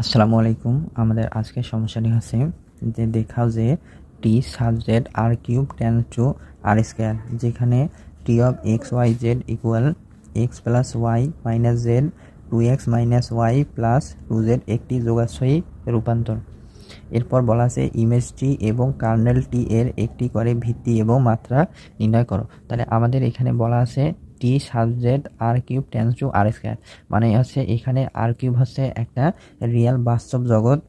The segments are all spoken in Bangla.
আসসালামু আলাইকুম। আমাদের আজকের সমস্যাটি হচ্ছে যে দেখাও যে T sub Z R cube ten to R square যেখানে T of X Y Z equal X plus Y minus Z two X minus Y plus two Z একটি যোগাশ্রয়ী রূপান্তর। এরপর বলা আছে ইমেজ টি এবং কার্নেল টি এর একটি করে ভিত্তি এবং মাত্রা নির্ণয় করো। তাহলে আমাদের এখানে বলা আছে T subject R cube tends to R square মানে হচ্ছে এখানে আর কিউব হচ্ছে একটা রিয়েল বাস্তব জগৎ,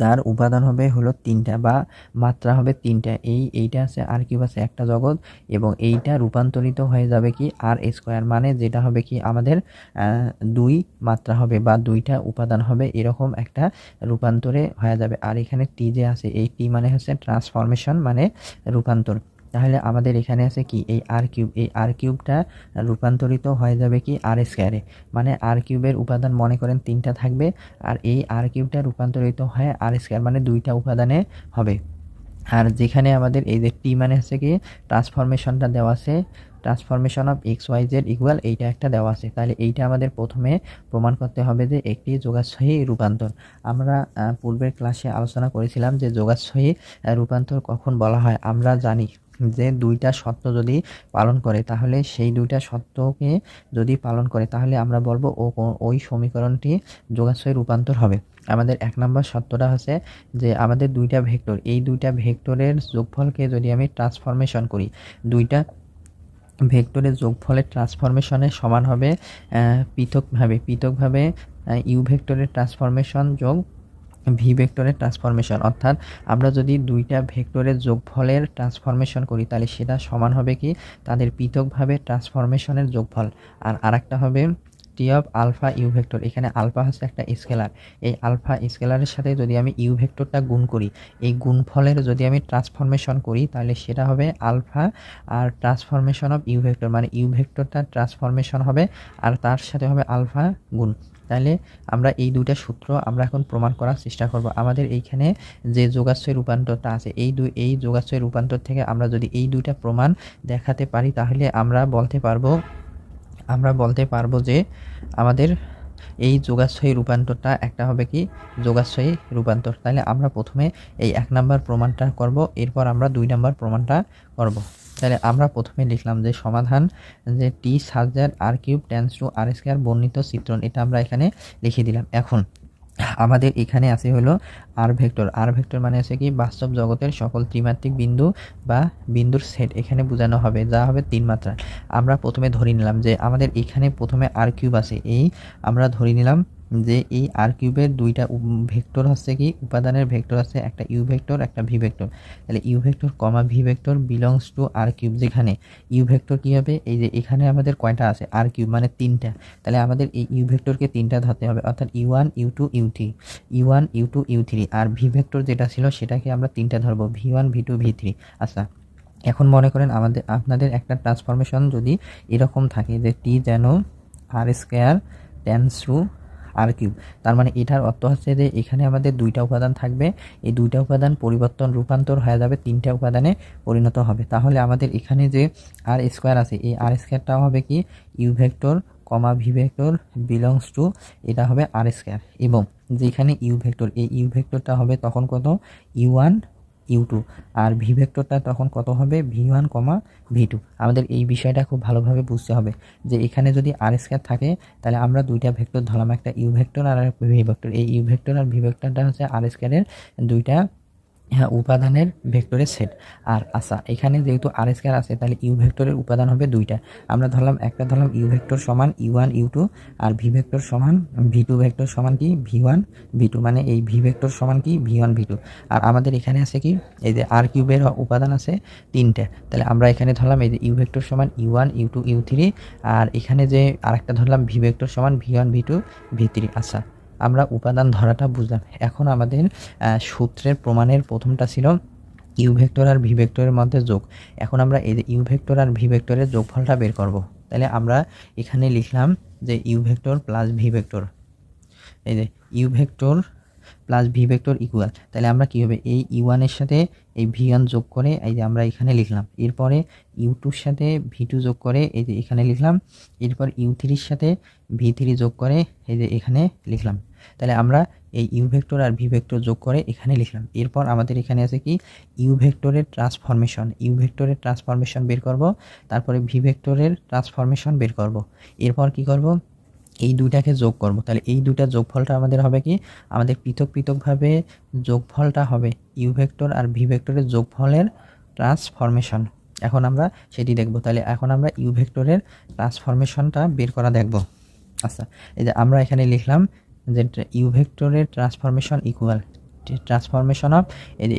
যার উপাদান হবে হলো তিনটা বা মাত্রা হবে তিনটা। এই, এইটা আছে আর কিউব আছে একটা জগৎ এবং এইটা রূপান্তরিত হয়ে যাবে কি আর স্কোয়ার মানে যেটা হবে কি আমাদের দুই মাত্রা হবে বা দুইটা উপাদান হবে এরকম একটা রূপান্তরে হয়ে যাবে। আর এখানে টি যে আছে, এই টি মানে হচ্ছে ট্রান্সফরমেশন মানে রূপান্তর। তাহলে আমাদের এখানে আছে কি? এই আর কিউব এই আর কিউবটা রূপান্তরিত হয়ে যাবে কি? আর স্কোয়ারে মানে আর কিউবের উপাদান মনে করেন তিনটা থাকবে, আর এই আর কিউবটা রূপান্তরিত হয় আর স্কোয়ার মানে দুইটা উপাদানে হবে। আর যেখানে আমাদের এই যে টি মানে হচ্ছে কি? ট্রান্সফরমেশনটা দেওয়া আছে। Transformation of X Y Z equal এইটা একটা দেওয়া আছে। তাহলে এইটা আমাদের প্রথমে প্রমাণ করতে হবে যে একটি যোগাশ্রয়ী রূপান্তর। আমরা পূর্বের ক্লাসে আলোচনা করেছিলাম যে যোগাশ্রয়ী রূপান্তর কখন বলা হয়। আমরা জানি যে দুইটা সত্য যদি পালন করে, তাহলে সেই দুইটা সত্যকে যদি পালন করে, তাহলে আমরা বলব ও ওই সমীকরণটি যোগাশ্রয় রূপান্তর হবে। আমাদের এক নম্বর সত্যটা হচ্ছে যে আমাদের দুইটা ভেক্টর, এই দুইটা ভেক্টরের যোগফলকে যদি আমি ট্রান্সফরমেশন করি, দুইটা ভেক্টরের যোগফলের ট্রান্সফরমেশনের সমান হবে পৃথকভাবে পৃথকভাবে ইউ ভেক্টরের ট্রান্সফরমেশন যোগ ভি ভেক্টরের ট্রান্সফরমেশন অর্থাৎ আমরা যদি দুইটা ভেক্টরের যোগফলের ট্রান্সফরমেশন করি, তাহলে সেটা সমান হবে কি? তাদের পৃথকভাবে ট্রান্সফরমেশনের যোগফল। আর আরেকটা হবে T of alpha U vector এখানে আলফা হচ্ছে একটা স্কেলার এই আলফা স্কেলারের সাথে যদি আমি ইউ ভেক্টরটা গুণ করি, এই গুণফলের যদি আমি ট্রান্সফরমেশন করি, তাহলে সেটা হবে আলফা আর ট্রান্সফরমেশন অফ ইউ ভেক্টর মানে ইউ ভেক্টরটা ট্রান্সফরমেশন হবে, আর তার সাথে হবে আলফা গুণ। তাহলে আমরা এই দুইটা সূত্র আমরা এখন প্রমাণ করার চেষ্টা করব। আমাদের এইখানে যে যোগাশ্রয় রূপান্তরটা আছে, এই দুই এই যোগাশ্রয় রূপান্তর থেকে আমরা যদি এই দুইটা প্রমাণ দেখাতে পারি, তাহলে আমরা বলতে পারব আমরা বলতে পারব যে আমাদের এই যোগাশ্রয়ী রূপান্তরটা একটা হবে কি? যোগাশ্রয়ী রূপান্তর। তাহলে আমরা প্রথমে এই এক নাম্বার প্রমাণটা করব, এরপর আমরা দুই নাম্বার প্রমাণটা করব। তাহলে আমরা প্রথমে লিখলাম যে সমাধান যে টি সাজের R cube tends to R square বর্ণিত চিত্রণ। এটা আমরা এখানে লিখে দিলাম। এখন আমাদের এখানে আছে হলো আর ভেক্টর। আর ভেক্টর মানে আছে কি বাস্তব জগতের সকল ত্রিমাত্রিক বিন্দু বা বিন্দুর সেট। এখানে বোঝানো হবে, যা হবে তিন মাত্রা আমরা প্রথমে ধরে নিলাম যে আমাদের এখানে প্রথমে আর কিউব আছে। এই আমরা ধরে নিলাম যে এই আর কিউবের দুইটা ভেক্টর হচ্ছে কি? উপাদানের ভেক্টর আছে একটা ইউ ভেক্টর, একটা ভি ভেক্টর। তাহলে U vector comma V vector belongs to R cube যেখানে ইউ ভেক্টর কী হবে? এই যে এখানে আমাদের কয়টা আছে? আর কিউব মানে তিনটা। তাহলে আমাদের এই ইউ ভেক্টরকে তিনটা ধরতে হবে, অর্থাৎ U one U two U three U one U two U three আর ভি ভেক্টর যেটা ছিল সেটাকে আমরা তিনটা ধরবো V one V two V three আচ্ছা এখন মনে করেন আমাদের, আপনাদের একটা ট্রান্সফরমেশন যদি এরকম থাকে যে টি যেন R square tends to R cube তার মানে এটার অর্থ হচ্ছে যে এখানে আমাদের দুইটা উপাদান থাকবে। এই দুইটা উপাদান পরিবর্তন রূপান্তর হয়ে যাবে, তিনটা উপাদানে পরিণত হবে। তাহলে আমাদের এখানে যে আর স্কোয়ার আছে, এই আর স্কোয়ারটাও হবে কি U vector comma V vector belongs to এটা হবে আর স্কোয়ার এবং যেখানে ইউ ভেক্টর এই ইউ ভেক্টরটা হবে তখন কত? U one U two. আর ভি ভেক্টরটা তখন কত হবে? V one comma V two. আমাদের এই বিষয়টা খুব ভালোভাবে বুঝতে হবে যে এখানে যদি আর স্কোয়ার থাকে, তাহলে আমরা দুইটা ভেক্টর ধরলাম, একটা ইউ ভেক্টর আর ভি ভেক্টর। এই ইউ ভেক্টর আর ভি ভেক্টরটা হচ্ছে আর স্কোয়ারের দুইটা হ্যাঁ উপাদানের ভেক্টরের সেট। আর আচ্ছা এখানে যেহেতু আর স্কোয়ার আছে, তাহলে ইউ ভেক্টরের উপাদান হবে দুইটা। আমরা ধরলাম, একটা ধরলাম ইউ ভেক্টর সমান ইউ ওয়ান ইউ টু আর ভি ভেক্টর সমান ভি টু ভেক্টর সমান কি? ভি ওয়ান ভি টু মানে এই ভি ভেক্টর সমান কি? ভি ওয়ান ভি টু আর আমাদের এখানে আছে কি? এই যে আর কিউবের উপাদান আছে তিনটে। তাহলে আমরা এখানে ধরলাম এই যে ইউ ভেক্টর সমান U one U two U three আর এখানে যে আরেকটা ধরলাম ভি ভেক্টর সমান V one V two V three আচ্ছা আমরা উপাদান ধরাটা বুঝলাম। এখন আমাদের সূত্রের প্রমাণের প্রথমটা ছিল ইউ ভেক্টর আর ভি ভেক্টরের মধ্যে যোগ। এখন আমরা এই যে ইউ ভেক্টর আর ভি ভেক্টরের যোগফলটা বের করব। তাহলে আমরা এখানে লিখলাম যে U vector plus V vector এই যে U vector plus V vector equal তাহলে আমরা কী হবে? এই ইউ ওয়ানের সাথে এই ভি ওয়ান যোগ করে এই যে আমরা এখানে লিখলাম। এরপরে ইউ টুর সাথে ভি টু যোগ করে এই যে এখানে লিখলাম। এরপর ইউ থ্রির সাথে ভি থ্রি যোগ করে এই যে এখানে লিখলাম। তাহলে আমরা এই ইউ ভেক্টর আর ভি ভেক্টর যোগ করে এখানে লিখলাম। এরপর আমাদের এখানে আছে কি? ইউ ভেক্টরের ট্রান্সফরমেশন ইউ ভেক্টরের ট্রান্সফরমেশন বের করব, তারপরে ভি ভেক্টরের ট্রান্সফরমেশন বের করব। এরপর কি করব? এই দুইটাকে যোগ করব। তাহলে এই দুইটা যোগফলটা আমাদের হবে কি? আমাদের পৃথক পৃথকভাবে যোগফলটা হবে ইউ ভেক্টর আর ভি ভেক্টরের যোগফলের ট্রান্সফরমেশন এখন আমরা সেটি দেখব। তাহলে এখন আমরা ইউ ভেক্টরের ট্রান্সফরমেশনটা বের করা দেখব। আচ্ছা এই যে আমরা এখানে লিখলাম যে ইউ ভেক্টরের ট্রান্সফরমেশন ইকুয়াল ট্রান্সফরমেশন অফ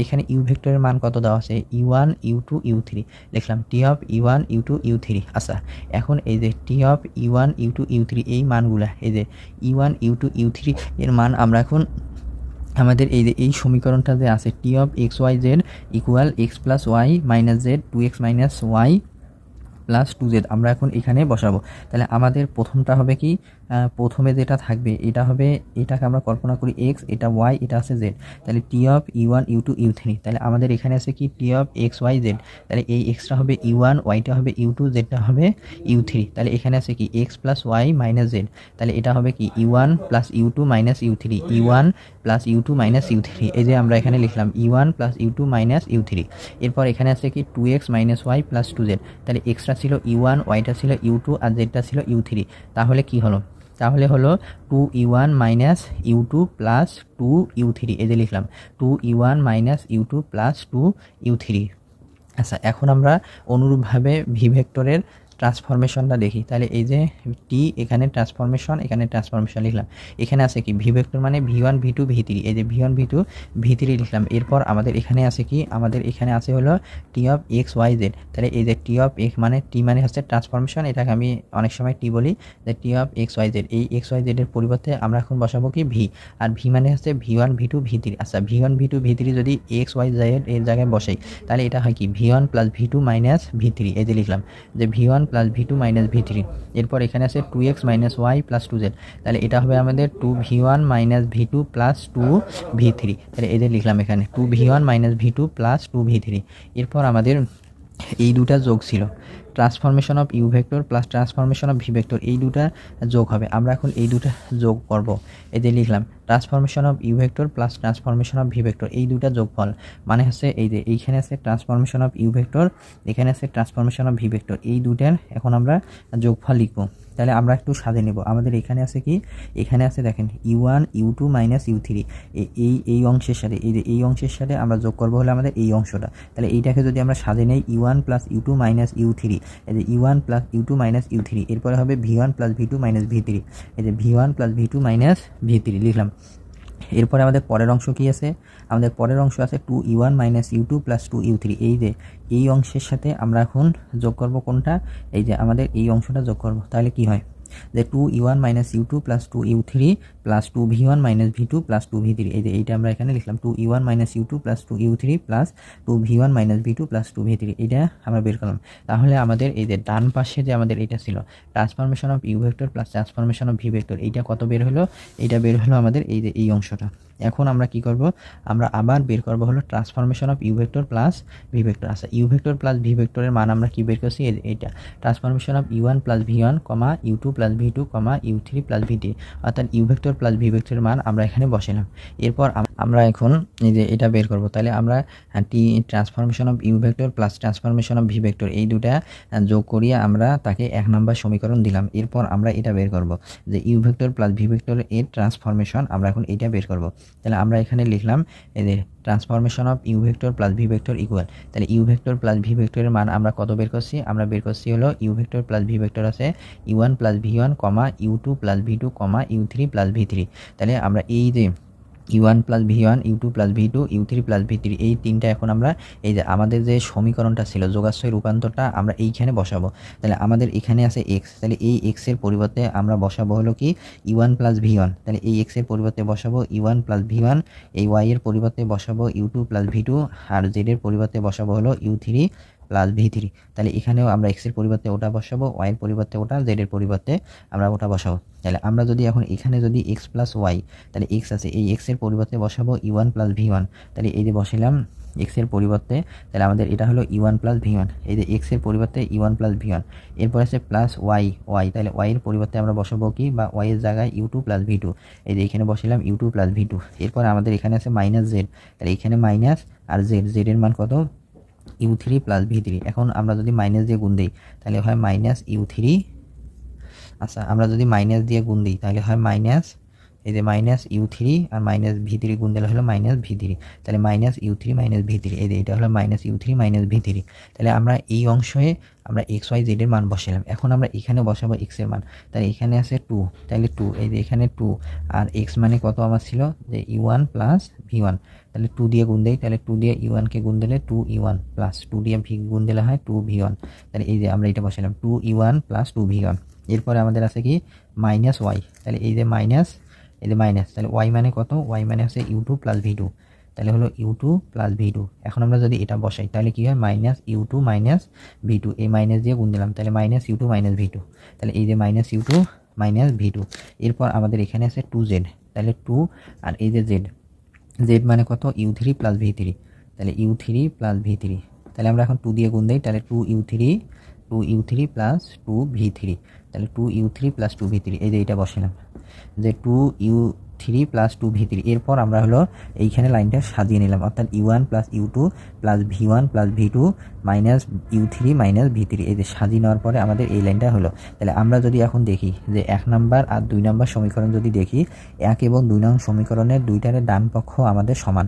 এখানে ইউ ভেক্টরের মান কত দেওয়া আছে? U one U two U three লিখলাম T of U one U two U three আচ্ছা এখন এই যে T of U one U two U three এই মানগুলা, এই যে U one U two U three এর মান আমরা এখন আমাদের এই যে এই সমীকরণটা যে আছে T of X Y Z equal X plus Y minus Z two X minus Y plus two Z আমরা এখন এখানে বসাবো। তাহলে আমাদের প্রথমটা হবে কি? প্রথমে যেটা থাকবে, এটা হবে, এটাকে আমরা কল্পনা করি এক্স এটা ওয়াই এটা আছে জেড তাহলে T of U one U two U three তাহলে আমাদের এখানে আছে কি? T of X Y Z তাহলে এই এক্সটা হবে ইউ ওয়ান ওয়াইটা হবে ইউ টু জেডটা হবে ইউ থ্রি তাহলে এখানে আছে কি? X plus Y minus Z তাহলে এটা হবে কি? U one plus U two minus U three U one plus U two minus U three এই যে আমরা এখানে লিখলাম U one plus U two minus U three এরপর এখানে আছে কি? Two X minus Y plus two Z তাহলে এক্সটা ছিল ইউ ওয়ান ওয়াইটা ছিল ইউ টু আর জেডটা ছিল ইউ থ্রি তাহলে কি হলো? তাহলে হলো two U one minus U two plus two U three এই যে লিখলাম two U one minus U two plus two U three আচ্ছা এখন আমরা অনুরূপভাবে ভি ভেক্টরের ট্রান্সফরমেশনটা দেখি। তাহলে এই যে টি এখানে ট্রান্সফরমেশন এখানে ট্রান্সফরমেশন লিখলাম। এখানে আছে কি? ভি ভেক্টর মানে V one V two V three এই যে V one V two V three লিখলাম। এরপর আমাদের এখানে আছে কি? আমাদের এখানে আছে হলো T of X Y Z তাহলে এই যে টি অফ এক্স মানে টি মানে হচ্ছে ট্রান্সফরমেশন এটাকে আমি অনেক সময় টি বলি যে T of X Y Z এই এক্স ওয়াই জেডের পরিবর্তে আমরা এখন বসাবো কি? ভি আর ভি মানে হচ্ছে V one V two V three আচ্ছা V one V two V three যদি এক্স ওয়াই জেড এর জায়গায় বসাই, তাহলে এটা হয় কি? V one plus V two minus V three এই যে লিখলাম যে V one plus V two minus V three এরপর এখানে আছে two X minus Y plus two Z তাহলে এটা হবে আমাদের two V one minus V two plus two V three তাহলে এদের লিখলাম এখানে two V one minus V two plus two V three এরপর আমাদের এই দুটা যোগ ছিল। Transformation of U vector plus transformation of V vector এই দুটা যোগ হবে। আমরা এখন এই দুটা যোগ করব। এই যে লিখলাম transformation of U vector plus transformation of V vector এই দুটা যোগফল। মানে হচ্ছে এই যে এইখানে আছে ট্রান্সফরমেশন অফ ইউ ভেক্টর এখানে আছে ট্রান্সফরমেশন অফ ভি ভেক্টর এই দুটার এখন আমরা যোগফল লিখব। তাহলে আমরা একটু সাজে নেব। আমাদের এখানে আছে কি? এখানে আছে দেখেন U one U two minus U three এই এই অংশের সাথে, এই এই অংশের সাথে আমরা যোগ করব হলে আমাদের এই অংশটা। তাহলে এইটাকে যদি আমরা সাজে নেই U one plus U two minus U three এই যে U one plus U two minus U three এরপরে হবে V one plus V two minus V three এই যে V one plus V two minus V three লিখলাম। এরপরে আমাদের পরের অংশ কি আছে? আমাদের পরের অংশ আছে two U one minus U two plus two U three এই যে, এই অংশের সাথে আমরা এখন যোগ করব কোনটা? এই যে আমাদের এই অংশটা যোগ করব। তাহলে কি হয়? যে two U one minus U two plus two U three plus two V one minus V two plus two V three এই যে এইটা আমরা এখানে লিখলাম two U one minus U two plus two U three plus two V one minus V two plus two V three এটা আমরা বের করলাম। তাহলে আমাদের এই যে ডান পাশে যে আমাদের এটা ছিল transformation of U vector plus transformation of V vector এইটা কত বের হলো? এইটা বের হলো আমাদের এই যে এই অংশটা। এখন আমরা কি করব? আমরা আবার বের করব হলো transformation of U vector plus V vector আচ্ছা ইউ ভেক্টর প্লাস ভি ভেক্টরের মান আমরা কি বের করছি? এটা transformation of U one plus V one comma U two plus V two comma U three plus V three অর্থাৎ ইউ ভেক্টর প্লাস ভি ভেক্টরের মান আমরা এখানে বসালাম এরপর আমরা এখন এই যে এটা বের করব, তাহলে আমরা T transformation of U vector plus transformation of V vector এই দুটা যোগ করিয়ে আমরা তাকে এক নম্বর সমীকরণ দিলাম। এরপর আমরা এটা বের করব যে U vector plus V vector এর ট্রান্সফরমেশন আমরা এখন এটা বের করব। তাহলে আমরা এখানে লিখলাম এই যে transformation of U vector plus V vector equal তাহলে ইউ ভেক্টর প্লাস ভি ভেক্টরের মান আমরা কত বের করছি? আমরা বের করছি হলো U vector plus V vector আছে U one plus V one comma U two plus V two comma U three plus V three তাহলে আমরা এই যে U one plus V one U two plus V two U three plus V three এই তিনটা এখন আমরা এই যে আমাদের যে সমীকরণটা ছিল, যোগাশ্রয় রূপান্তরটা আমরা এইখানে বসাবো। তাহলে আমাদের এখানে আছে এক্স তাহলে এই এক্সের পরিবর্তে আমরা বসাবো হলো কি U one plus V one তাহলে এই এক্সের পরিবর্তে বসাবো U one plus V one এই ওয়াই এর পরিবর্তে বসাবো U two plus V two আর জেডের পরিবর্তে বসাবো হলো U three plus V three তাহলে এখানেও আমরা এক্সের পরিবর্তে ওটা বসাবো ওয়াইয়ের পরিবর্তে ওটা জেডের পরিবর্তে আমরা ওটা বসাবো। তাহলে আমরা যদি এখন এখানে যদি এক্স প্লাস ওয়াই তাহলে এক্স আছে, এই এক্সের পরিবর্তে বসাবো E one plus V one তাহলে এই যে বসালাম এক্সের পরিবর্তে, তাহলে আমাদের এটা হলো E one plus V one এই যে এক্সের পরিবর্তে E one plus V one এরপর আছে প্লাস ওয়াই ওয়াই তাহলে ওয়াইয়ের পরিবর্তে আমরা বসাবো কি বা ওয়াইয়ের জায়গায় U two plus V two এই যে এখানে বসালাম U two plus V two এরপর আমাদের এখানে আছে মাইনাস জেড তাহলে এখানে মাইনাস আর জেড জেডের মান কত? U three plus V three এখন আমরা যদি মাইনাস দিয়ে গুণ দিই, তাহলে হয় মাইনাস ইউ থ্রি আচ্ছা আমরা যদি মাইনাস দিয়ে গুণ দিই, তাহলে হয় মাইনাস এই যে মাইনাস ইউ থ্রি আর মাইনাস ভি থ্রি গুণ দিলে হলো মাইনাস ভি থ্রি তাহলে minus U three minus V three এই যে এটা হলো minus U three minus V three তাহলে আমরা এই অংশে আমরা এক্স ওয়াই জেডের মান বসালাম এখন আমরা এখানে বসাবো এক্সের মান। তাহলে এখানে আছে টু তাহলে টু এই যে এখানে টু আর এক্স মানে কত আমার ছিল? যে U one plus V one তাহলে টু দিয়ে গুণ দেই, তাহলে টু দিয়ে ই ওয়ানকে গুণ দিলে two E one plus two দিয়ে ভি গুণ দিলে হয় টু ভি ওয়ান তাহলে এই যে আমরা এটা বসালাম two E one plus two V one এরপরে আমাদের আছে কি মাইনাস ওয়াই তাহলে এই যে মাইনাস এই যে মাইনাস তাহলে ওয়াই মানে কত? ওয়াই মানে হচ্ছে U two plus V two তাহলে হলো U two plus V two এখন আমরা যদি এটা বসাই, তাহলে কী হয়? Minus U two minus V two এই মাইনাস দিয়ে গুণ দিলাম, তাহলে minus U two minus V two তাহলে এই যে minus U two minus V two এরপর আমাদের এখানে আছে টু জেড তাহলে টু আর এই যে জেড জেড মানে কত? U three plus V three তাহলে U three plus V three তাহলে আমরা এখন টু দিয়ে গুণ দিই, তাহলে two U three two U three plus two V three তাহলে two U three plus two V three এই যে এটা বসালাম। যে two U three plus two V three. এরপর আমরা হলো এইখানে লাইনটা সাজিয়ে নিলাম। অর্থাৎ U one plus U two plus V one plus V two minus U three minus V three এই যে সাজিয়ে নেওয়ার পরে আমাদের এই লাইনটা হলো। তাহলে আমরা যদি এখন দেখি যে এক নাম্বার আর দুই নাম্বার সমীকরণ যদি দেখি, এক এবং দুই নং সমীকরণের দুইটারে ডান পক্ষ আমাদের সমান।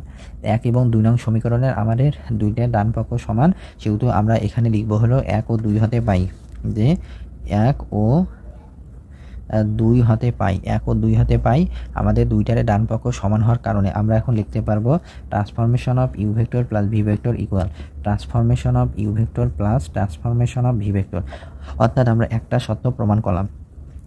এক এবং দুই নং সমীকরণের আমাদের দুইটার ডান পক্ষ সমান। সেহেতু আমরা এখানে লিখব হলো এক ও দুই হতে পাই। যে এক ও দুই হাতে পাই, এক ও দুই হাতে পাই, আমাদের দুইটারে ডান পক্ষ সমান হওয়ার কারণে আমরা এখন লিখতে পারব transformation of U vector plus V vector equal transformation of U vector plus transformation of V vector অর্থাৎ আমরা একটা সত্য প্রমাণ করলাম।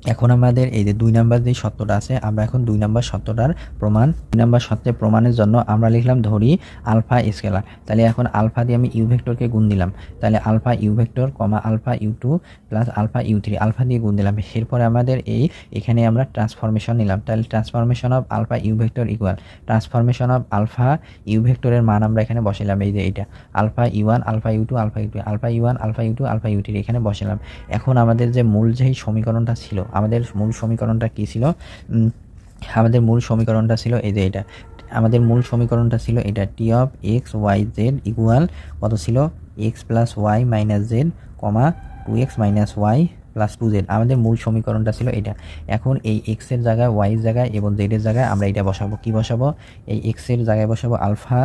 এখন আমাদের এই যে দুই নাম্বার যে সত্যটা আছে আমরা এখন দুই নাম্বার সত্যটার প্রমাণ দুই নাম্বার সত্যের প্রমাণের জন্য আমরা লিখলাম ধরি আলফা স্কেলার তাহলে এখন আলফা দিয়ে আমি ইউ ভেক্টরকে গুণ দিলাম তাহলে alpha U vector comma alpha U two plus alpha U three alpha দিয়ে গুণ দিলাম এরপরে আমাদের এই এখানে আমরা ট্রান্সফরমেশন নিলাম তাহলে transformation of alpha U vector equal transformation of alpha U ভেক্টরের মান আমরা এখানে বসালাম এই যে এইটা alpha U one alpha U two alpha U two alpha U one alpha U two alpha U three এখানে বসালাম এখন আমাদের যে মূল যেই সমীকরণটা ছিল আমাদের মূল সমীকরণটা কী ছিল? আমাদের মূল সমীকরণটা ছিল এই যে এটা। আমাদের মূল সমীকরণটা ছিল এটা T of X Y Z equal কত ছিল? X plus Y minus Z comma two X minus Y plus two Z আমাদের মূল সমীকরণটা ছিল এটা। এখন এই এক্সের জায়গায় ওয়াইয়ের জায়গায় এবং জেডের জায়গায় আমরা এটা বসাবো। কি বসাবো? এই এক্সের জায়গায় বসাবো আলফা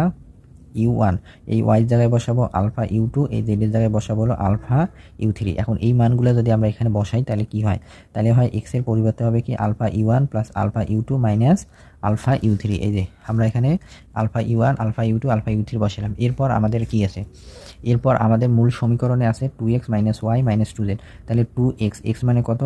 ইউ ওয়ান। এই ওয়াই জায়গায় বসাবো আলফা ইউ টু, এই জেডের জায়গায় বসাবো হলো আলফা ইউ থ্রি। এখন এই মানগুলো যদি আমরা এখানে বসাই, তাহলে কি হয়? তাহলে হয় এক্সের পরিবর্তে হবে কি? Alpha U one plus alpha U two minus alpha U three. এই যে, আমরা এখানে alpha U one, alpha U two, alpha U three বসালাম। এরপর আমাদের কি আছে? এরপর আমাদের মূল সমীকরণে আছে two X minus Y minus two Z তাহলে টু এক্স এক্স মানে কত?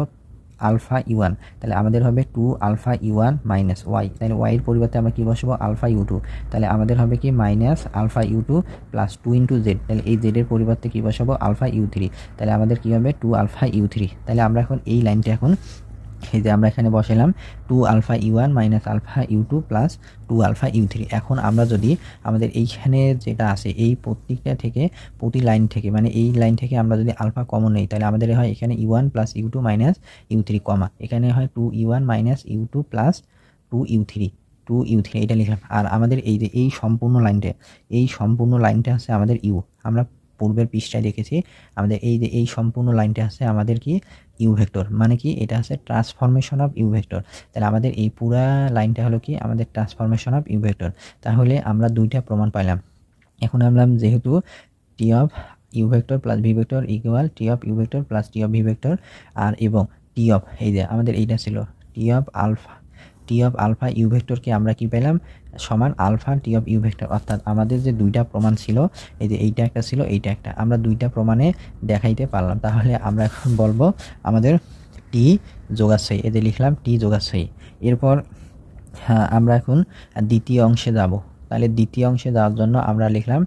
আলফা ইউয়ান তাহলে আমাদের হবে two alpha U one minus Y. তাহলে ওয়াইয়ের পরিবর্তে আমরা কী বসবো? Alpha U two. তাহলে আমাদের হবে কি? Minus alpha U two plus two into Z. তাহলে এই জেডের পরিবর্তে কী বসাবো? Alpha U three. তাহলে আমাদের কী হবে? Two alpha U three. তাহলে আমরা এখন এই লাইনটা এখন এই যে আমরা এখানে বসালাম two alpha U one minus alpha U two plus two alpha U three. এখন আমরা যদি আমাদের এইখানে যেটা আছে, এই প্রত্যেকটা থেকে প্রতি লাইন থেকে মানে এই লাইন থেকে আমরা যদি আলফা কমন নেই, তাহলে আমাদের হয় এখানে U one plus U two minus U three comma. এখানে হয় two U one minus U two plus two U three, two U three এটা লিখলাম। আর আমাদের এই যে এই সম্পূর্ণ লাইনটা, এই সম্পূর্ণ লাইনটা আছে আমাদের ইউ। আমরা পূর্বের পৃষ্ঠায় দেখেছি, আমাদের এই যে এই সম্পূর্ণ লাইনটা আছে, আমাদের কি ইউ ভেক্টর মানে কি? এটা আছে ট্রান্সফরমেশন অফ ইউ ভেক্টর তাহলে আমাদের এই পুরা লাইনটা হলো কি? আমাদের ট্রান্সফরমেশন অফ ইউ ভেক্টর তাহলে আমরা দুইটা প্রমাণ পাইলাম। এখন আমরা যেহেতু T of U vector plus V vector equal T of U vector plus T of V vector আর এবং টি অফ এই যে আমাদের এইটা ছিল T of alpha T of alpha U ভেক্টরকে আমরা কি পেলাম? সমান alpha T of U vector. অর্থাৎ আমাদের যে দুইটা প্রমাণ ছিল, এই যে এইটা একটা ছিল, এইটা একটা। আমরা দুইটা প্রমাণে দেখাইতে পারলাম। তাহলে আমরা এখন বলব আমাদের টি যোগাশ্রয়ী। যে লিখলাম টি যোগাশয় এরপর হ্যাঁ আমরা এখন দ্বিতীয় অংশে যাব। তাহলে দ্বিতীয় অংশে যাওয়ার জন্য আমরা লিখলাম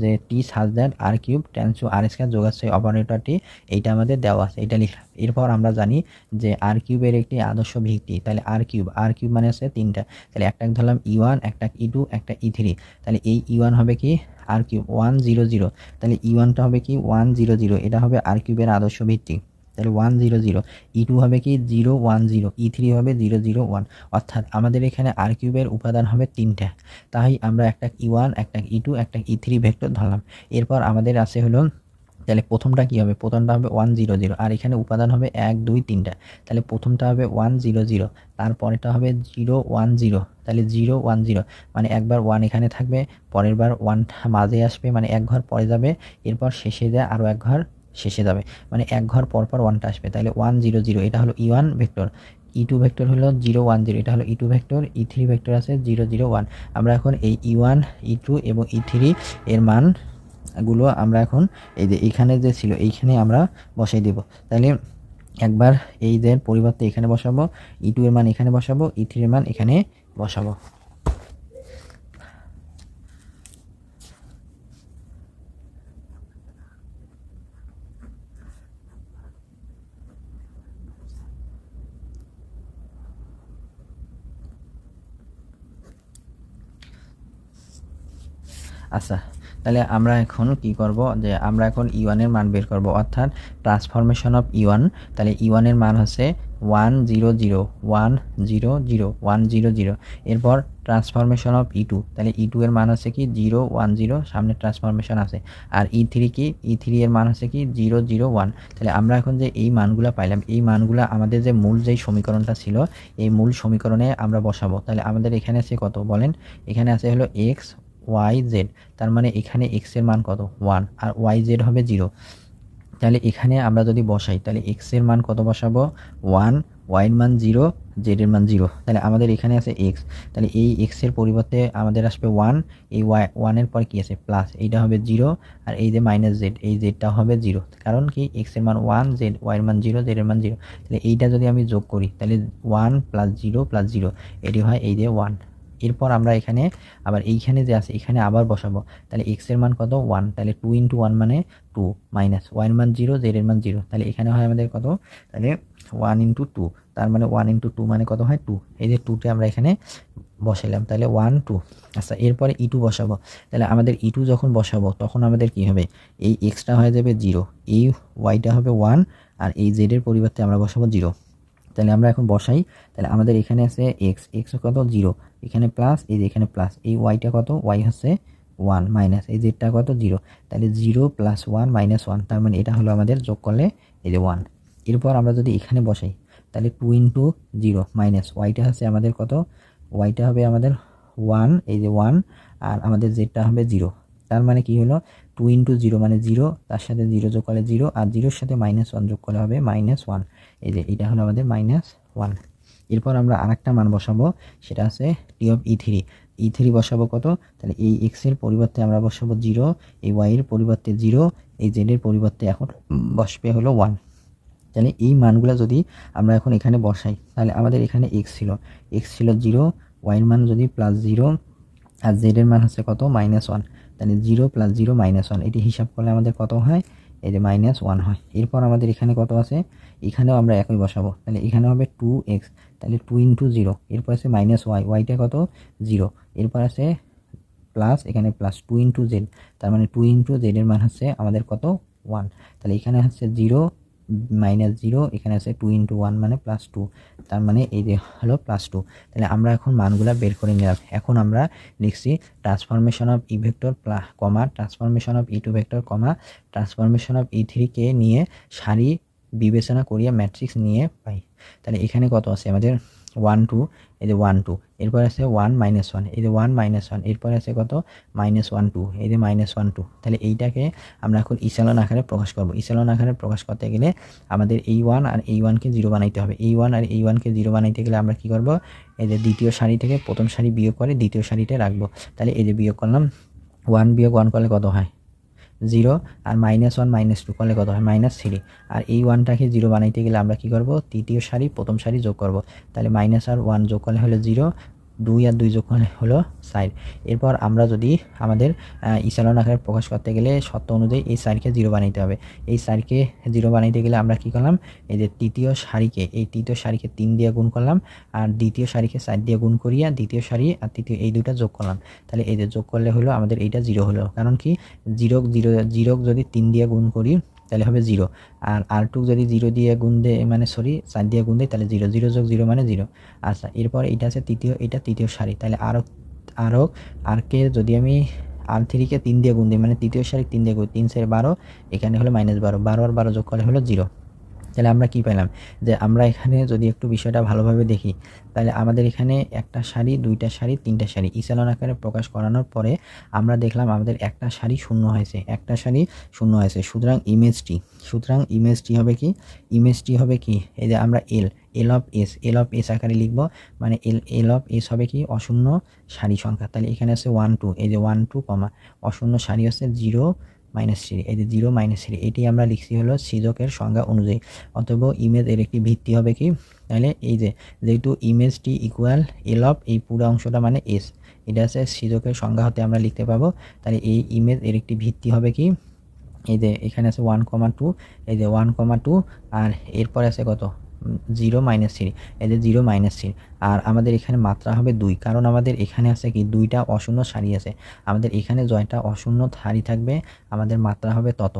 যে T such that R cube tends to R square যোগ আছে অপারেটরটি এইটা আমাদের দেওয়া আছে এটা লিখলাম। এরপর আমরা জানি যে আর কিউবের একটি আদর্শ ভিত্তি, তাহলে আর কিউব আর কিউব মানে আছে তিনটা। তাহলে একটা ধরলাম ই ওয়ান একটা ই টু একটা ই থ্রি তাহলে এই ই ওয়ান হবে কি R cube one zero zero তাহলে ই ওয়ানটা হবে কি ওয়ান জিরো জিরো এটা হবে আর কিউবের আদর্শ ভিত্তি। তাহলে one zero zero E two হবে কি zero one zero E three হবে জিরো জিরো ওয়ান অর্থাৎ আমাদের এখানে আর কিউবের উপাদান হবে তিনটা। তাই আমরা একটা ই ওয়ান একটা ই টু একটা ই থ্রি ভেক্টর ধরলাম। এরপর আমাদের আছে হলো, তাহলে প্রথমটা কী হবে? প্রথমটা হবে ওয়ান জিরো জিরো আর এখানে উপাদান হবে এক, দুই, তিনটা। তাহলে প্রথমটা হবে ওয়ান জিরো জিরো তারপরেটা হবে জিরো ওয়ান জিরো তাহলে জিরো ওয়ান জিরো মানে একবার ওয়ান এখানে থাকবে, পরের বার ওয়ান মাঝে আসবে মানে এক ঘর পরে যাবে, এরপর শেষে যায় আরও এক ঘর শেষে যাবে। মানে এক ঘর পর পর ওয়ানটা আসবে। তাহলে ওয়ান জিরো জিরো এটা হলো E one vector E two vector হলো জিরো ওয়ান জিরো এটা হলো E two vector E three vector আছে জিরো জিরো ওয়ান আমরা এখন এই ই ওয়ান ই টু এবং ই থ্রি এর মানগুলো আমরা এখন এই যে এইখানে যে ছিল, এইখানে আমরা বসাই দেব। তাহলে একবার এই দের পরিবর্তে এখানে বসাবো ই টু এর মান এখানে বসাবো ই থ্রি এর মান এখানে বসাবো। আচ্ছা তাহলে আমরা এখন কি করব? যে আমরা এখন ই ওয়ানের মান বের করব, অর্থাৎ ট্রান্সফরমেশন অফ ই ওয়ান তাহলে ই ওয়ানের মান হচ্ছে one zero zero one zero zero one zero zero এরপর ট্রান্সফরমেশন অফ ই টু তাহলে ই টু এর মান হচ্ছে কি? জিরো ওয়ান জিরো সামনে ট্রান্সফরমেশন আছে। আর ই থ্রি কি? ই থ্রি এর মান হচ্ছে কি? জিরো জিরো ওয়ান তাহলে আমরা এখন যে এই মানগুলো পাইলাম, এই মানগুলো আমাদের যে মূল যেই সমীকরণটা ছিল, এই মূল সমীকরণে আমরা বসাবো। তাহলে আমাদের এখানে আছে কত বলেন? এখানে আছে হলো এক্স ওয়াই জেড তার মানে এখানে এক্সের মান কত? ওয়ান আর ওয়াই জেড হবে জিরো তাহলে এখানে আমরা যদি বসাই, তাহলে এক্সের মান কত বসাবো? ওয়ান ওয়াইয়ের মান জিরো জেডের মান জিরো তাহলে আমাদের এখানে আছে এক্স তাহলে এই এক্সের পরিবর্তে আমাদের আসবে ওয়ান এই ওয়াই ওয়ানের পর কি আছে? প্লাস এইটা হবে জিরো আর এই যে মাইনাস জেড এই জেডটা হবে জিরো কারণ কি? এক্সের মান ওয়ান জেড ওয়াইয়ের মান জিরো জেডের মান জিরো তাহলে এইটা যদি আমি যোগ করি, তাহলে one plus zero plus zero এটি হয় এই যে ওয়ান এরপর আমরা এখানে আবার এইখানে যে আছে, এখানে আবার বসাবো। তাহলে এক্সের মান কত? ওয়ান তাহলে টু ইন্টু ওয়ান মানে টু মাইনাস ওয়ান মান জিরো জেড এর মান জিরো তাহলে এখানে হয় আমাদের কত? তাহলে ওয়ান ইন্টু টু তার মানে ওয়ান ইন্টু টু মানে কত হয়? টু এই যে টুতে আমরা এখানে বসাইলাম। তাহলে ওয়ান টু আচ্ছা এরপরে ই টু বসাবো। তাহলে আমাদের ই টু যখন বসাবো, তখন আমাদের কি হবে? এই এক্সটা হয়ে যাবে জিরো এই ওয়াইটা হবে ওয়ান আর এই জেডের পরিবর্তে আমরা বসাবো জিরো তাহলে আমরা এখন বসাই। তাহলে আমাদের এখানে আছে এক্স এক্স কত? জিরো এখানে প্লাস এই যে এখানে প্লাস এই ওয়াইটা কত? ওয়াই হচ্ছে ওয়ান মাইনাস এই জেডটা কত? জিরো তাহলে zero plus one minus one তার মানে এটা হলো আমাদের যোগ করলে এই যে ওয়ান এরপর আমরা যদি এখানে বসাই, তাহলে টু ইন্টু জিরো মাইনাস ওয়াইটা হচ্ছে আমাদের কত? ওয়াইটা হবে আমাদের ওয়ান এই যে ওয়ান আর আমাদের জেডটা হবে জিরো তার মানে কি হলো? টু ইন্টু জিরো মানে জিরো তার সাথে জিরো যোগ করলে জিরো আর জিরোর সাথে মাইনাস ওয়ান যোগ করলে হবে মাইনাস ওয়ান এই যে এটা হলো আমাদের মাইনাস ওয়ান এরপর আমরা আরেকটা মান বসাবো, সেটা আছে T of E three E three বসাবো কত? তাহলে এই এক্সের পরিবর্তে আমরা বসাবো জিরো এই ওয়াইয়ের পরিবর্তে জিরো এই জেডের পরিবর্তে এখন বসবে হলো ওয়ান তাহলে এই মানগুলো যদি আমরা এখন এখানে বসাই, তাহলে আমাদের এখানে এক্স ছিল। এক্স ছিল জিরো ওয়াইয়ের মান যদি প্লাস জিরো আর জেডের মান হচ্ছে কত? মাইনাস ওয়ান তাহলে zero plus zero minus one এটি হিসাব করলে আমাদের কত হয়? এই যে মাইনাস ওয়ান হয়। এরপর আমাদের এখানে কত আছে? এখানেও আমরা একই বসাবো। তাহলে এখানে হবে টু এক্স তাহলে টু ইন্টু জিরো এরপর আছে মাইনাস ওয়াই ওয়াইটা কত? জিরো এরপর আছে প্লাস এখানে প্লাস টু ইন্টু জেড তার মানে টু ইন্টু জেডের মান হচ্ছে আমাদের কত? ওয়ান তাহলে এখানে হচ্ছে জিরো মাইনাস জিরো এখানে আছে টু ইন্টু ওয়ান মানে প্লাস টু তার মানে এই যে হলো প্লাস টু তাহলে আমরা এখন মানগুলা বের করে নিলাম। এখন আমরা লিখছি transformation of E vector comma transformation of E two vector comma transformation of E থ্রিকে নিয়ে সারি বিবেচনা করিয়া ম্যাট্রিক্স নিয়ে পাই। তাহলে এখানে কত আছে? আমাদের ওয়ান টু এই যে ওয়ান টু এরপর আছে ওয়ান মাইনাস ওয়ান এই যে ওয়ান মাইনাস ওয়ান এরপর আছে কত? মাইনাস ওয়ান টু এই যে মাইনাস ওয়ান টু তাহলে এইটাকে আমরা এখন ইসালন আকারে প্রকাশ করব। ইসালন আকারে প্রকাশ করতে গেলে আমাদের এই ওয়ান আর এই ওয়ানকে জিরো বানাইতে হবে। এই ওয়ান আর এই ওয়ানকে জিরো বানাইতে গেলে আমরা কি করব? এই যে দ্বিতীয় সারি থেকে প্রথম সারি বিয়োগ করে দ্বিতীয় সারিতে রাখব। তাহলে এই যে বিয়োগ করলাম ওয়ান বিয়োগ ওয়ান করলে কত হয়? জিরো আর মাইনাস ওয়ান মাইনাস টু করলে কত হয়? মাইনাস থ্রি আর এই ওয়ানটাকে জিরো বানাইতে গেলে আমরা কি করব? তৃতীয় সারি, প্রথম সারি যোগ করব। তাহলে মাইনাস আর ওয়ান যোগ করলে হলো জিরো দুই আর দুই যোগ হলো সাইড এরপর আমরা যদি আমাদের ইসালন আকারে প্রকাশ করতে গেলে সত্য অনুযায়ী এই সাইডকে জিরো বানাইতে হবে। এই সাইডকে জিরো বানাইতে গেলে আমরা কি করলাম? এই যে তৃতীয় সারিকে, এই তৃতীয় সারিকে তিন দিয়ে গুণ করলাম আর দ্বিতীয় সারিকে সাইড দিয়ে গুণ করিয়া দ্বিতীয় সারি আর তৃতীয় এই দুটা যোগ করলাম। তাহলে এই যে যোগ করলে হলো আমাদের এইটা জিরো হলো। কারণ কি? জিরো জিরো জিরো যদি তিন দিয়ে গুণ করি তাহলে হবে জিরো আর আর টু যদি জিরো দিয়ে গুণ দে মানে সরি চার দিয়ে গুণ দেয় তাহলে জিরো জিরো যোগ জিরো মানে জিরো আচ্ছা এরপর এটা আছে তৃতীয়, এটা তৃতীয় সারি। তাহলে আরও আরও আরকে যদি আমি আর থ্রিকে তিন দিয়ে গুণ দিই মানে তৃতীয় সারি তিন দিয়ে গুণ, তিন সারি বারো, এখানে হলো মাইনাস বারো। বারো আর বারো যোগ করলে হলো জিরো তাহলে আমরা কি পেলাম যে আমরা এখানে যদি একটু বিষয়টা ভালোভাবে দেখি, তাহলে আমাদের এখানে একটা শাড়ি দুইটা শাড়ি তিনটা শাড়ি ইসালন আকারে প্রকাশ করানোর পরে আমরা দেখলাম আমাদের একটা শাড়ি শূন্য হয়েছে। একটা শাড়ি শূন্য হয়েছে। সুতরাং ইমেজটি সুতরাং ইমেজটি হবে কি? ইমেজটি হবে কি? এই যে আমরা L L of S L of S আকারে লিখব মানে এল এল অফ এস হবে কি? অশূন্য সারি সংখ্যা। তাহলে এখানে আছে ওয়ান টু এই যে ওয়ান টু কমা অশূন্য সারি হচ্ছে জিরো মাইনাস থ্রি এই যে জিরো মাইনাস থ্রি এটি আমরা লিখছি হলো সৃজকের সংজ্ঞা অনুযায়ী। অথবা ইমেজ এর একটি ভিত্তি হবে কি? তাহলে এই যে যেহেতু ইমেজটি ইকুয়াল এল অফ এই পুরো অংশটা মানে এস এটা আছে সৃজকের সংজ্ঞা হতে আমরা লিখতে পাবো। তাহলে এই ইমেজ এর একটি ভিত্তি হবে কি? এই যে এখানে আছে ওয়ান কমা টু এই যে ওয়ান কমা টু আর এরপর আছে কত? জিরো মাইনাস থ্রি যে জিরো মাইনাস থ্রি, আর আমাদের এখানে মাত্রা হবে দুই, কারণ আমাদের এখানে আছে কি দুইটা অশূন্য সারি আছে, আমাদের এখানে জয়টা অশূন্য সারি থাকবে, আমাদের মাত্রা হবে তত,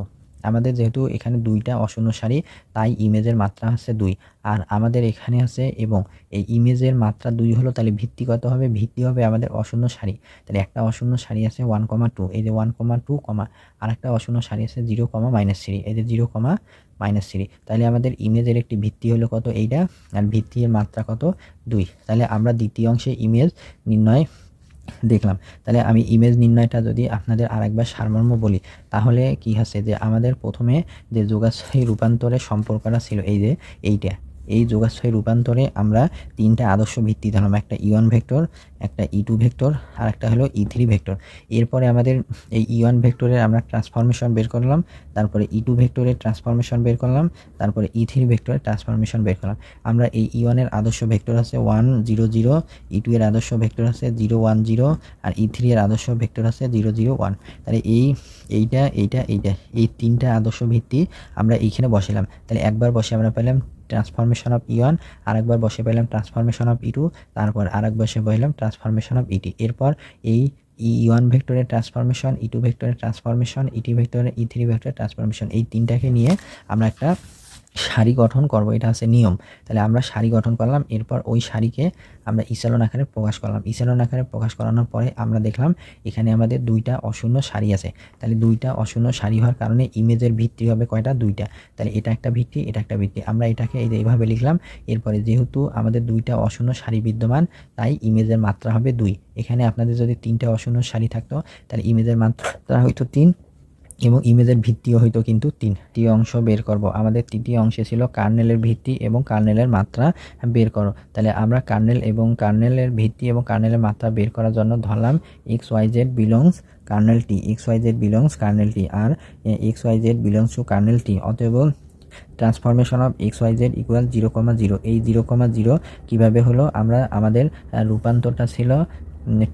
আমাদের যেহেতু এখানে দুইটা অশূন্য সারি, তাই ইমেজের মাত্রা হচ্ছে দুই, আর আমাদের এখানে আছে এবং এই ইমেজের মাত্রা দুই হলো তাহলে ভিত্তি কত হবে, ভিত্তি হবে আমাদের অশূন্য সারি, তাহলে একটা অশূন্য সারি আছে ওয়ান কমা টু, এই যে ওয়ান কমা টু কমা আর একটা অশূন্য সারি আছে জিরো কমা মাইনাস থ্রি, এই যে জিরো কমা মাইনাস থ্রি তাহলে আমাদের ইমেজের একটি ভিত্তি হলো কত এইটা? আর ভিত্তির মাত্রা কত? দুই। তাহলে আমরা দ্বিতীয় অংশে ইমেজ নির্ণয় দেখলাম। তাহলে আমি ইমেজ নির্ণয়টা যদি আপনাদের আরেকবার সারমর্ম বলি, তাহলে কি হচ্ছে যে আমাদের প্রথমে যে যোগাশ্রয়ী রূপান্তরের সম্পর্কটা ছিল এই যে এইটা। এই যোগাশ্রয় রূপান্তরে আমরা তিনটা আদর্শ ভিত্তি ধরলাম একটা ই ওয়ান ভেক্টর, একটা ই টু ভেক্টর, আর একটা হলো ই থ্রি ভেক্টর। এরপরে আমাদের এই ই ওয়ান ভেক্টরের আমরা ট্রান্সফরমেশন বের করলাম, তারপরে ই টু ভেক্টরের ট্রান্সফরমেশন বের করলাম, তারপরে ই থ্রি ভেক্টরের ট্রান্সফরমেশন বের করলাম। আমরা এই ই ওয়ানের আদর্শ ভেক্টর আছে one, zero zero, E two এর আদর্শ ভেক্টর আছে জিরো, ওয়ান, জিরো, আর ই থ্রি এর আদর্শ ভেক্টর আছে জিরো জিরো, ওয়ান। তাহলে এই, এইটা এইটা এইটা, এই তিনটা আদর্শ ভিত্তি আমরা এইখানে বসালাম। তাহলে একবার বসে আমরা পেলাম ট্রান্সফরমেশন অফ ই ওয়ান আরেকবার বসে পেলাম ট্রান্সফরমেশন অফ ই টু তারপর আরেক বসে পেলাম ট্রান্সফরমেশন অফ ইটি এরপর এই ই ওয়ান ভেক্টরের ট্রান্সফরমেশন ই টু ভেক্টরের ট্রান্সফরমেশন ইটি ভেক্টরের ই থ্রি ভেক্টরের ট্রান্সফরমেশন এই তিনটাকে নিয়ে আমরা একটা সারি গঠন করব, এটা হচ্ছে নিয়ম। তাহলে আমরা সারি গঠন করলাম, এরপর ওই সারিকে আমরা ইসালন আকারে প্রকাশ করলাম। ইসালন আকারে প্রকাশ করানোর পরে আমরা দেখলাম, এখানে আমাদের দুইটা অশূন্য সারি আছে। তাহলে দুইটা অশূন্য সারি হওয়ার কারণে ইমেজের ভিত্তি হবে কয়টা? দুইটা। তাহলে এটা একটা ভিত্তি, এটা একটা ভিত্তি। আমরা এটাকে এই এইভাবে লিখলাম, এরপরে যেহেতু আমাদের দুইটা অশূন্য সারি বিদ্যমান, তাই ইমেজের মাত্রা হবে দুই। এখানে আপনাদের যদি তিনটা অশূন্য সারি থাকতো, তাহলে ইমেজের মাত্রা হয়তো তিন। এবং ইমেজের ভিত্তিও হয়তো কিন্তু তিনটি অংশ বের করব। আমাদের তৃতীয় অংশে ছিল কার্নেলের ভিত্তি এবং কার্নেলের মাত্রা বের করো। তাহলে আমরা কার্নেল এবং কার্নেলের ভিত্তি এবং কার্নেলের মাত্রা বের করার জন্য ধরলাম X Y Z belongs kernel T, X Y Z belongs kernel T R X Y Z belongs to kernel T. অতএব transformation of X Y Z equal zero comma zero. এই জিরো কমা জিরো কীভাবে হলো? আমরা, আমাদের রূপান্তরটা ছিল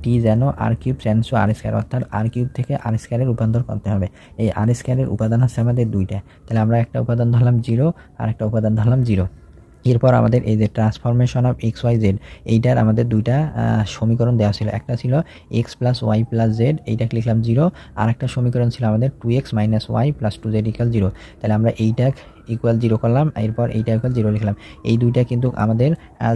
টি যেন আর কিউব ট্রান্সো আর স্কোয়ার অর্থাৎ আর কিউব থেকে আর স্কোয়ারে রূপান্তর করতে হবে। এই আর স্কোয়ারের উপাদান হচ্ছে আমাদের দুইটা। তাহলে আমরা একটা উপাদান ধরলাম জিরো আর একটা উপাদান ধরলাম জিরো এরপর আমাদের এই যে transformation of X Y Z এইটার আমাদের দুইটা সমীকরণ দেওয়া ছিল। একটা ছিল X plus Y plus Z এইটাকে লিখলাম জিরো আর একটা সমীকরণ ছিল আমাদের two X minus Y plus two Z equal zero তাহলে আমরা এইটা ইকুয়াল জিরো করলাম, এরপর এইটা ইকুয়াল জিরো লিখলাম। এই দুইটা কিন্তু আমাদের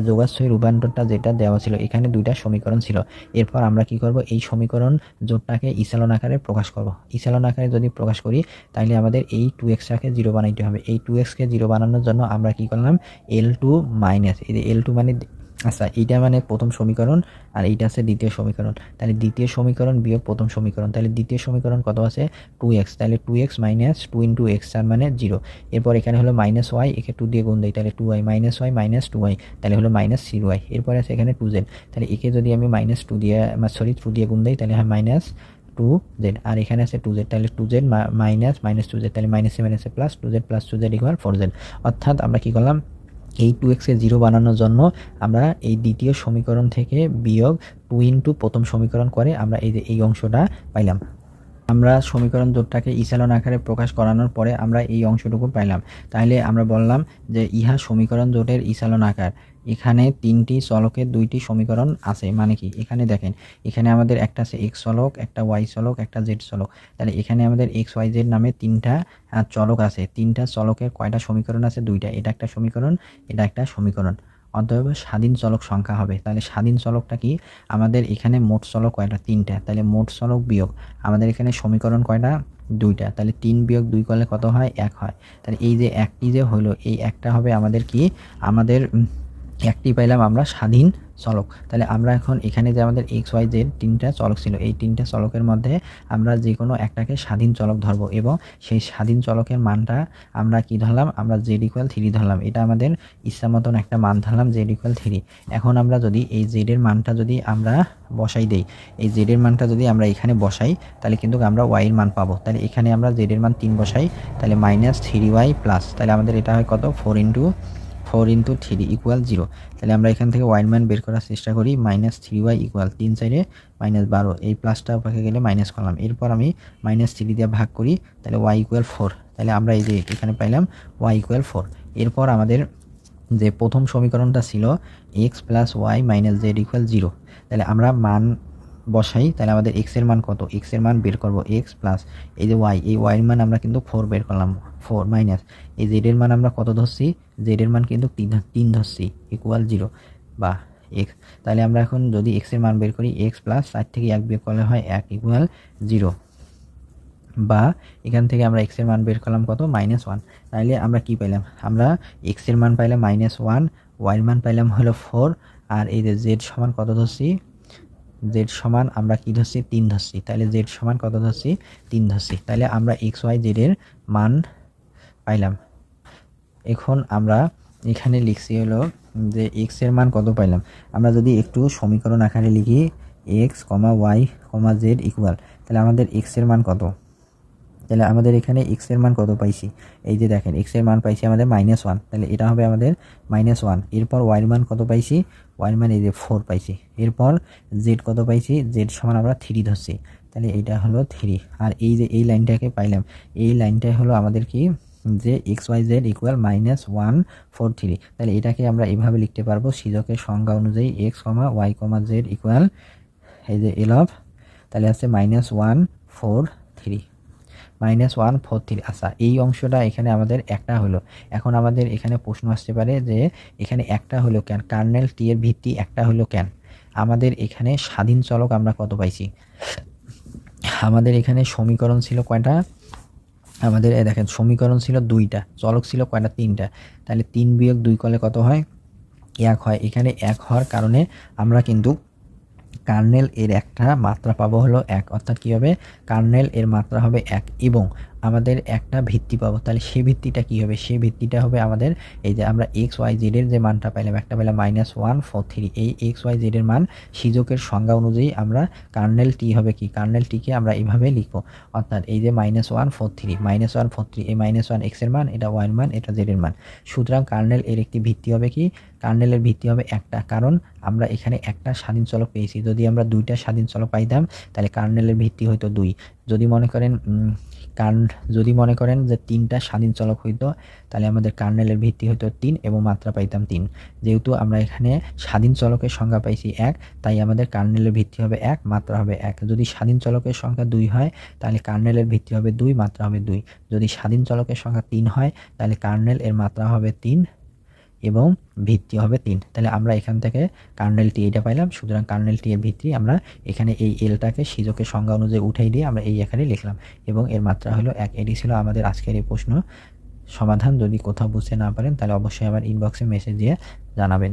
যোগাশ্রয় রূপান্তরটা যেটা দেওয়া ছিল, এখানে দুইটা সমীকরণ ছিল। এরপর আমরা কি করব? এই সমীকরণ জোটটাকে ইসালন আকারে প্রকাশ করব। ইসালন আকারে যদি প্রকাশ করি তাহলে আমাদের এই টু এক্সটাকে জিরো বানাইতে হবে। এই টু এক্সকে জিরো বানানোর জন্য আমরা কি করলাম? এল টু মাইনাস এই এল টু মানে আচ্ছা এইটা মানে প্রথম সমীকরণ আর এইটা আছে দ্বিতীয় সমীকরণ। তাহলে দ্বিতীয় সমীকরণ বিয়োগ প্রথম সমীকরণ। তাহলে দ্বিতীয় সমীকরণ কত আছে? টু এক্স তাহলে two X minus two into X তার মানে জিরো এরপর এখানে হলো মাইনাস ওয়াই একে টু দিয়ে গুণ দেয় তাহলে two Y minus Y minus two Y তাহলে হলো মাইনাস থ্রি ওয়াই এরপর আছে এখানে টু জেড তাহলে একে যদি আমি মাইনাস টু দিয়ে সরি টু দিয়ে গুণ দেই, তাহলে হয় মাইনাস টু জেড আর এখানে আছে টু জেড তাহলে two Z minus minus two Z তাহলে মাইনাসে মাইনাসে plus two Z plus two Z equal four Z অর্থাৎ আমরা কী করলাম? এই টু এক্সকে জিরো বানানোর জন্য আমরা এই দ্বিতীয় সমীকরণ থেকে বিয়োগ টু ইন্টু প্রথম সমীকরণ করে আমরা এই যে এই অংশটা পাইলাম। আমরা সমীকরণ জোটটাকে ইসালন আকারে প্রকাশ করানোর পরে আমরা এই অংশটুকু পাইলাম। তাইলে আমরা বললাম যে ইহা সমীকরণ জোটের ইসালন আকার। এখানে তিনটি চলকের দুইটি সমীকরণ আছে। মানে কি? এখানে দেখেন, এখানে আমাদের একটা আছে এক্স চলক একটা ওয়াই চলক একটা জেড চলক তাহলে এখানে আমাদের এক্স ওয়াই জেড নামে তিনটা চলক আছে। তিনটা চলকের কয়টা সমীকরণ আছে? দুইটা। এটা একটা সমীকরণ, এটা একটা সমীকরণ। অতএব স্বাধীন চলক সংখ্যা হবে। তাহলে স্বাধীন চলকটা কি? আমাদের এখানে মোট চলক কয়টা? তিনটা। তাহলে মোট চলক বিয়োগ। আমাদের এখানে সমীকরণ কয়টা? দুইটা। তাহলে তিন বিয়োগ দুই করলে কত হয়? এক হয়। তাহলে এই যে একটি যে হলো, এই একটা হবে আমাদের কি? আমাদের একটি পাইলাম আমরা স্বাধীন চলক। তাহলে আমরা এখন এখানে যে আমাদের এক্স ওয়াই জেড তিনটা চলক ছিল, এই তিনটা চলকের মধ্যে আমরা যে কোনো একটাকে স্বাধীন চলক ধরবো এবং সেই স্বাধীন চলকের মানটা আমরা কি ধরলাম? আমরা জেড ইকুয়াল থ্রি ধরলাম। এটা আমাদের ইচ্ছা মতন একটা মান ধরলাম জেড ইকুয়াল থ্রি এখন আমরা যদি এই জেডের মানটা যদি আমরা বসাই দেই, এই জেডের মানটা যদি আমরা এখানে বসাই, তাহলে কিন্তু আমরা ওয়াইয়ের মান পাবো। তাহলে এখানে আমরা জেডের মান তিন বসাই, তাহলে মাইনাস থ্রি ওয়াই প্লাস তাহলে আমাদের এটা হয় কত? Four into four into three equal zero. তাহলে আমরা এখান থেকে ওয়াইন মান বের করার চেষ্টা করি, মাইনাস থ্রি ওয়াই ইকুয়াল তিন সাইডে মাইনাস বারো। এই প্লাসটা পাখে গেলে মাইনাস করলাম। এরপর আমি মাইনাস থ্রি দিয়ে ভাগ করি, তাহলে ওয়াই ইকুয়াল ফোর। তাহলে আমরা এই যে এখানে পাইলাম ওয়াই ইকুয়াল ফোর। এরপর আমাদের যে প্রথম সমীকরণটা ছিল, X plus Y minus Z equal zero. তাহলে আমরা মান বসাই, তাহলে আমাদের এক্সের মান কত? এক্সের মান বের করব, এক্স প্লাস এই যে ওয়াই, এই ওয়াই এর মান আমরা কিন্তু ফোর বের করলাম। Four minus. এই জেড এর মান আমরা কত ধরছি? জেড এর মান কিন্তু তিন তিন ধরছি ইকুয়াল জিরো বা এক্স তাহলে আমরা এখন যদি এক্সের মান বের করি এক্স প্লাস চার থেকে এক বের করলে হয় এক ইকুয়াল জিরো বা এখান থেকে আমরা এক্সের মান বের করলাম কত? মাইনাস ওয়ান তাহলে আমরা কি পাইলাম? আমরা এক্সের মান পাইলাম মাইনাস ওয়ানের মান পাইলাম হলো ফোর আর এই যে জেড সমান কত ধরছি? জেড সমান আমরা কি ধরছি? তিন ধরছি। তাহলে জেড সমান কত ধরছি? তিন ধরছি। তাহলে আমরা এক্স ওয়াই জেডের মান পাইলাম। এখন আমরা এখানে লিখছি হলো যে এক্সের মান কত পাইলাম? আমরা যদি একটু সমীকরণ আকারে লিখি X comma Y comma Z equal তাহলে আমাদের এক্সের মান কত? তাহলে আমাদের এখানে এক্সের মান কত পাইছি? এই যে দেখেন এক্সের মান পাইছি আমাদের মাইনাস ওয়ান তাহলে এটা হবে আমাদের মাইনাস ওয়ান এরপর ওয়াইয়ের মান কত পাইছি? ওয়াইয়ের মান এই যে ফোর পাইছি। এরপর জেড কত পাইছি? জেড সমান আমরা থ্রি ধরছি। তাহলে এইটা হলো থ্রি আর এই যে এই লাইনটাকে পাইলাম, এই লাইনটাই হলো আমাদের কি? যে X Y Z equal minus one four three তাহলে এটাকে আমরা এভাবে লিখতে পারব সূচকের সংজ্ঞা অনুযায়ী X comma Y comma Z equal এই যে এল অফ তাহলে আছে minus one four three minus one four three আচ্ছা এই অংশটা এখানে আমাদের একটা হলো। এখন আমাদের এখানে প্রশ্ন আসতে পারে যে এখানে একটা হলো কেন? কার্নেল টি এর ভিত্তি একটা হলো কেন? আমাদের এখানে স্বাধীন চলক আমরা কত পাইছি? আমাদের এখানে সমীকরণ ছিল কয়টা? আমাদের দেখেন, সমীকরণ ছিল দুইটা, চলক ছিল কয়টা? তিনটা। তাহলে তিন বিয়োগ দুই কলে কত হয়? এক হয়। এখানে এক হওয়ার কারণে আমরা কিন্তু কার্নেল এর একটা মাত্রা পাবো হলো এক। অর্থাৎ কী হবে? কার্নেল এর মাত্রা হবে এক এবং আমাদের একটা ভিত্তি পাবো। তাহলে সেই ভিত্তিটা কী হবে? সেই ভিত্তিটা হবে আমাদের এই যে আমরা এক্স ওয়াই জেডের যে মানটা পাইলাম, একটা পেলাম মাইনাস ওয়ান ফোর থ্রি এই এক্স ওয়াই জেডের মান সিজকের সংজ্ঞা অনুযায়ী আমরা কার্নেল টি হবে কি? কার্নেল টিকে আমরা এইভাবে লিখব। অর্থাৎ এই যে minus one four three minus one four three এই মাইনাস ওয়ান এক্সের মান, এটা ওয়াইয়ের মান, এটা জেডের মান। সুতরাং কার্নেল এর একটি ভিত্তি হবে কি? কার্নেলের ভিত্তি হবে একটা। কারণ আমরা এখানে একটা স্বাধীন চলক পেয়েছি। যদি আমরা দুইটা স্বাধীন চলক পাইতাম, তাহলে কার্নেলের ভিত্তি হইতো দুই। যদি মনে করেন কার্ন যদি মনে করেন যে তিনটা স্বাধীন চলক হইতো, তাহলে আমাদের কার্নেলের ভিত্তি হইতো তিন এবং মাত্রা পাইতাম তিন। যেহেতু আমরা এখানে স্বাধীন চলকের সংখ্যা পাইছি এক, তাই আমাদের কার্নেলের ভিত্তি হবে এক, মাত্রা হবে এক। যদি স্বাধীন চলকের সংখ্যা দুই হয়, তাহলে কার্নেলের ভিত্তি হবে দুই, মাত্রা হবে দুই। যদি স্বাধীন চলকের সংখ্যা তিন হয়, তাহলে কার্নেল এর মাত্রা হবে তিন এবং ভিত্তি হবে তিন। তাহলে আমরা এখান থেকে কার্নেল টি এটা পাইলাম। সুতরাং কার্নেল টি এর ভিত্তি আমরা এখানে এই এলটাকে সিজকের সংজ্ঞা অনুযায়ী উঠাই দিয়ে আমরা এই এখানে লিখলাম। এবং এর মাত্রা হলো এক। এটি ছিল আমাদের আজকের এই প্রশ্ন। সমাধান যদি কোথাও বুঝতে না পারেন, তাহলে অবশ্যই আমার ইনবক্সে মেসেজ দিয়ে জানাবেন।